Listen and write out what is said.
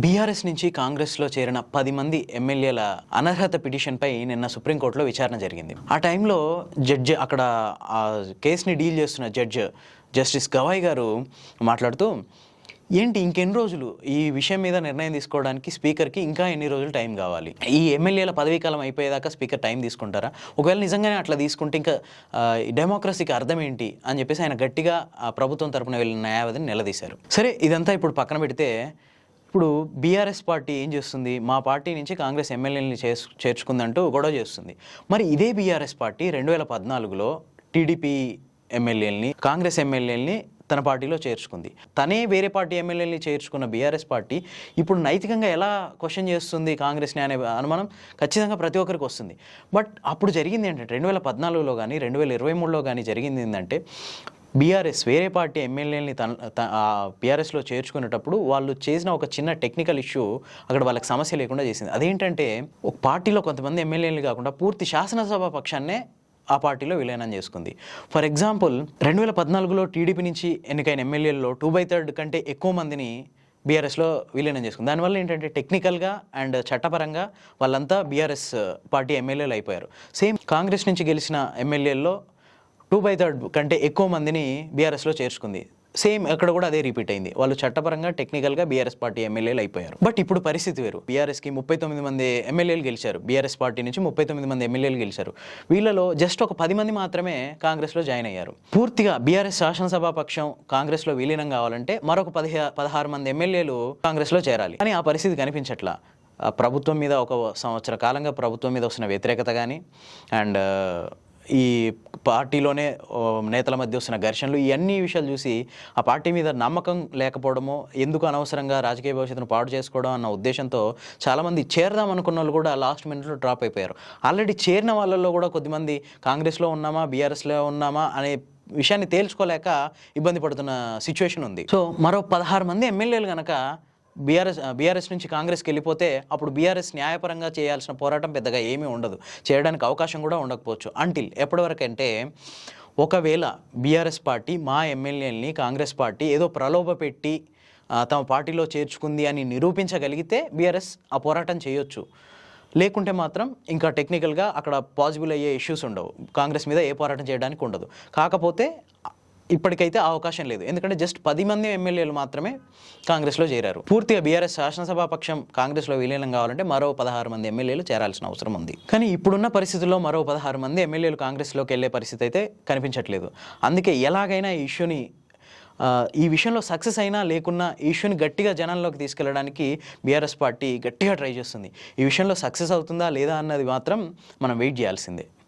BRS నుంచి కాంగ్రెస్లో చేరిన పది మంది ఎమ్మెల్యేల అనర్హత పిటిషన్పై నిన్న సుప్రీంకోర్టులో విచారణ జరిగింది. ఆ టైంలో జడ్జి అక్కడ ఆ కేసుని డీల్ చేస్తున్న జడ్జ్ జస్టిస్ గవాయ్ గారు మాట్లాడుతూ ఏంటి ఇంకెన్ని రోజులు? ఈ విషయం మీద నిర్ణయం తీసుకోవడానికి స్పీకర్కి ఇంకా ఎన్ని రోజులు టైం కావాలి? ఈ ఎమ్మెల్యేల పదవీకాలం అయిపోయేదాకా స్పీకర్ టైం తీసుకుంటారా? ఒకవేళ నిజంగానే అట్లా తీసుకుంటే ఇంకా డెమోక్రసీకి అర్థం ఏంటి? అని చెప్పేసి ఆయన గట్టిగా ప్రభుత్వం తరపున వెళ్ళిన న్యాయవాదిని నిలదీశారు. సరే ఇదంతా ఇప్పుడు పక్కన పెడితే ఇప్పుడు బీఆర్ఎస్ పార్టీ ఏం చేస్తుంది? మా పార్టీ నుంచి కాంగ్రెస్ ఎమ్మెల్యేని చేసు చేర్చుకుందంటూ గొడవ చేస్తుంది. మరి ఇదే బీఆర్ఎస్ పార్టీ రెండు వేల పద్నాలుగులో టీడీపీ ఎమ్మెల్యేలని కాంగ్రెస్ ఎమ్మెల్యేలని తన పార్టీలో చేర్చుకుంది. తనే వేరే పార్టీ ఎమ్మెల్యేని చేర్చుకున్న బీఆర్ఎస్ పార్టీ ఇప్పుడు నైతికంగా ఎలా క్వశ్చన్ చేస్తుంది కాంగ్రెస్ని అనే అనుమానం ఖచ్చితంగా ప్రతి ఒక్కరికి వస్తుంది. బట్ అప్పుడు జరిగింది ఏంటంటే రెండు వేల పద్నాలుగులో కానీ రెండు వేల ఇరవై మూడులో కానీ జరిగింది ఏంటంటే బీఆర్ఎస్ వేరే పార్టీ ఎమ్మెల్యేని తన త- బీఆర్ఎస్లో చేర్చుకునేటప్పుడు వాళ్ళు చేసిన ఒక చిన్న టెక్నికల్ ఇష్యూ అక్కడ వాళ్ళకి సమస్య లేకుండా చేసింది. అదేంటంటే ఒక పార్టీలో కొంతమంది ఎమ్మెల్యేలు కాకుండా పూర్తి శాసనసభ పక్షాన్నే ఆ పార్టీలో విలీనం చేసుకుంది. ఫర్ ఎగ్జాంపుల్ రెండు వేల పద్నాలుగులో టీడీపీ నుంచి ఎన్నికైన ఎమ్మెల్యేల్లో టూ బై థర్డ్ కంటే ఎక్కువ మందిని బీఆర్ఎస్లో విలీనం చేసుకుంది. దానివల్ల ఏంటంటే టెక్నికల్గా అండ్ చట్టపరంగా వాళ్ళంతా బీఆర్ఎస్ పార్టీ ఎమ్మెల్యేలు అయిపోయారు. సేమ్ కాంగ్రెస్ నుంచి గెలిచిన ఎమ్మెల్యేల్లో టూ బై థర్డ్ కంటే ఎక్కువ మందిని బీఆర్ఎస్లో చేర్చుకుంది. సేమ్ అక్కడ కూడా అదే రిపీట్ అయింది. వాళ్ళు చట్టపరంగా టెక్నికల్గా బీఆర్ఎస్ పార్టీ ఎమ్మెల్యేలు అయిపోయారు. బట్ ఇప్పుడు పరిస్థితి వేరు. బీఆర్ఎస్కి ముప్పై తొమ్మిది మంది ఎమ్మెల్యేలు గెలిచారు. బీఆర్ఎస్ పార్టీ నుంచి ముప్పై తొమ్మిది మంది ఎమ్మెల్యేలు గెలిచారు. వీళ్ళలో జస్ట్ ఒక పది మంది మాత్రమే కాంగ్రెస్లో జాయిన్ అయ్యారు. పూర్తిగా బీఆర్ఎస్ శాసనసభ పక్షం కాంగ్రెస్లో విలీనం కావాలంటే మరొక పదిహే పదహారు మంది ఎమ్మెల్యేలు కాంగ్రెస్లో చేరాలి. కానీ ఆ పరిస్థితి కనిపించట్లా. ప్రభుత్వం మీద ఒక సంవత్సర కాలంగా ప్రభుత్వం మీద వస్తున్న వ్యతిరేకత కానీ అండ్ ఈ పార్టీలోనే నేతల మధ్య వస్తున్న ఘర్షణలు ఇవన్నీ విషయాలు చూసి ఆ పార్టీ మీద నమ్మకం లేకపోవడమో ఎందుకు అనవసరంగా రాజకీయ భవిష్యత్తును పాడు చేసుకోవడం అన్న ఉద్దేశంతో చాలామంది చేరదాం అనుకున్న వాళ్ళు కూడా లాస్ట్ మినిట్లో డ్రాప్ అయిపోయారు. ఆల్రెడీ చేరిన వాళ్ళల్లో కూడా కొద్దిమంది కాంగ్రెస్లో ఉన్నామా బీఆర్ఎస్లో ఉన్నామా అనే విషయాన్ని తేల్చుకోలేక ఇబ్బంది పడుతున్న సిచ్యువేషన్ ఉంది. సో మరో పదహారు మంది ఎమ్మెల్యేలు కనుక బీఆర్ఎస్ బీఆర్ఎస్ నుంచి కాంగ్రెస్కి వెళ్ళిపోతే అప్పుడు బీఆర్ఎస్ న్యాయపరంగా చేయాల్సిన పోరాటం పెద్దగా ఏమీ ఉండదు. చేయడానికి అవకాశం కూడా ఉండకపోవచ్చు. అంటిల్ ఎప్పటివరకు అంటే ఒకవేళ బీఆర్ఎస్ పార్టీ మా ఎమ్మెల్యేని కాంగ్రెస్ పార్టీ ఏదో ప్రలోభ పెట్టి తమ పార్టీలో చేర్చుకుంది అని నిరూపించగలిగితే బీఆర్ఎస్ ఆ పోరాటం చేయొచ్చు. లేకుంటే మాత్రం ఇంకా టెక్నికల్గా అక్కడ పాసిబుల్ అయ్యే ఇష్యూస్ ఉండవు. కాంగ్రెస్ మీద ఏ పోరాటం చేయడానికి ఉండదు. కాకపోతే ఇప్పటికైతే అవకాశం లేదు. ఎందుకంటే జస్ట్ పది మంది ఎమ్మెల్యేలు మాత్రమే కాంగ్రెస్లో చేరారు. పూర్తిగా బీఆర్ఎస్ శాసనసభాపక్షం కాంగ్రెస్లో విలీనం కావాలంటే మరో పదహారు మంది ఎమ్మెల్యేలు చేరాల్సిన అవసరం ఉంది. కానీ ఇప్పుడున్న పరిస్థితుల్లో మరో పదహారు మంది ఎమ్మెల్యేలు కాంగ్రెస్లోకి వెళ్ళే పరిస్థితి అయితే కనిపించట్లేదు. అందుకే ఎలాగైనా ఈ ఇష్యూని ఈ విషయంలో సక్సెస్ అయినా లేకున్నా ఈ ఇష్యూని గట్టిగా జనంలోకి తీసుకెళ్ళడానికి బీఆర్ఎస్ పార్టీ గట్టిగా ట్రై చేస్తుంది. ఈ విషయంలో సక్సెస్ అవుతుందా లేదా అన్నది మాత్రం మనం వెయిట్ చేయాల్సిందే.